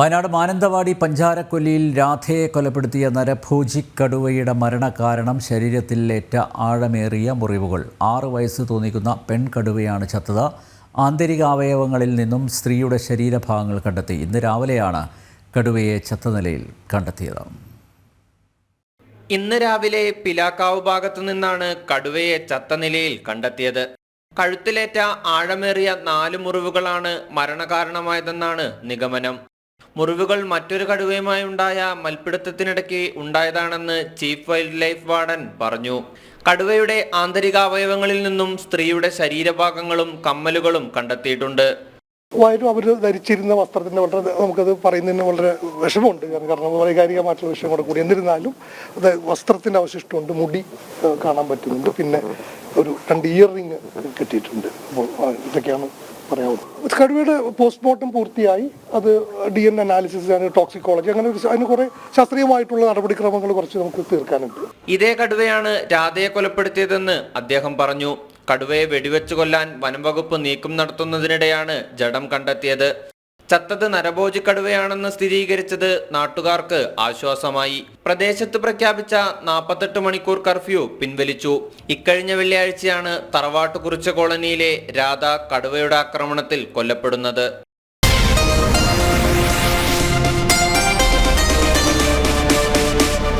വയനാട് മാനന്തവാടി പഞ്ചാരക്കൊല്ലിയിൽ രാധയെ കൊലപ്പെടുത്തിയ നരഭോജി കടുവയുടെ മരണകാരണം ശരീരത്തിൽ ഏറ്റ ആഴമേറിയ മുറിവുകൾ. ആറ് വയസ്സ് തോന്നിക്കുന്ന പെൺകടുവയാണ് ചത്തത്. ആന്തരിക അവയവങ്ങളിൽ നിന്നും സ്ത്രീയുടെ ശരീരഭാഗങ്ങൾ കണ്ടെത്തി. ഇന്ന് രാവിലെയാണ് കടുവയെ ചത്ത നിലയിൽ കണ്ടെത്തിയത്. ഇന്ന് രാവിലെ പിലാക്കാവ് ഭാഗത്തു നിന്നാണ് കടുവയെ ചത്ത നിലയിൽ കണ്ടെത്തിയത്. കഴുത്തിലേറ്റ ആഴമേറിയ നാല് മുറിവുകളാണ് മരണകാരണമായതെന്നാണ് നിഗമനം. മുറിവുകൾ മറ്റൊരു കടുവയുമായി ഉണ്ടായ മൽപ്പിടുത്തത്തിനിടയ്ക്ക് ഉണ്ടായതാണെന്ന് ചീഫ് വൈൽഡ് ലൈഫ് വാർഡൻ പറഞ്ഞു. കടുവയുടെ ആന്തരിക അവയവങ്ങളിൽ നിന്നും സ്ത്രീയുടെ ശരീരഭാഗങ്ങളും കമ്മലുകളും കണ്ടെത്തിയിട്ടുണ്ട്. അവർ ധരിച്ചിരുന്ന വസ്ത്രത്തിന് വളരെ നമുക്കത് പറയുന്നതിന് വളരെ വിഷമമുണ്ട്. കാരണം വൈകാരികമായിട്ടുള്ള വിഷയം കൂടെ കൂടി. എന്നിരുന്നാലും അത് വസ്ത്രത്തിന്റെ അവശിഷ്ടമുണ്ട്. മുടി കാണാൻ പറ്റുന്നുണ്ട്. പിന്നെ ഒരു രണ്ട് ഇയർ റിങ് കിട്ടിയിട്ടുണ്ട്. അപ്പോൾ ഇതൊക്കെയാണ് പറയാവുന്നത് കടുവയുടെ പോസ്റ്റ്മോർട്ടം പൂർത്തിയായി. അത് ഡി എൻ അനാലിസിസ് ടോക്സിക്കോളജി അങ്ങനെ ഒരു- അതിന് കുറെ ശാസ്ത്രീയമായിട്ടുള്ള നടപടിക്രമങ്ങൾ കുറച്ച് നമുക്ക് തീർക്കാനുണ്ട്. ഇതേ കടുവയാണ് രാധയെ കൊലപ്പെടുത്തിയതെന്ന് അദ്ദേഹം പറഞ്ഞു. കടുവയെ വെടിവെച്ചു കൊല്ലാൻ വനംവകുപ്പ് നീക്കം നടത്തുന്നതിനിടെയാണ് ജഡം കണ്ടെത്തിയത്. ചത്തത് നരഭോജി കടുവയാണെന്ന് സ്ഥിരീകരിച്ചത് നാട്ടുകാർക്ക് ആശ്വാസമായി. പ്രദേശത്ത് പ്രഖ്യാപിച്ച നാൽപ്പത്തെട്ട് മണിക്കൂർ കർഫ്യൂ പിൻവലിച്ചു. ഇക്കഴിഞ്ഞ വെള്ളിയാഴ്ചയാണ് തറവാട്ടുകുറിച്ച കോളനിയിലെ രാധ കടുവയുടെ ആക്രമണത്തിൽ കൊല്ലപ്പെടുന്നത്.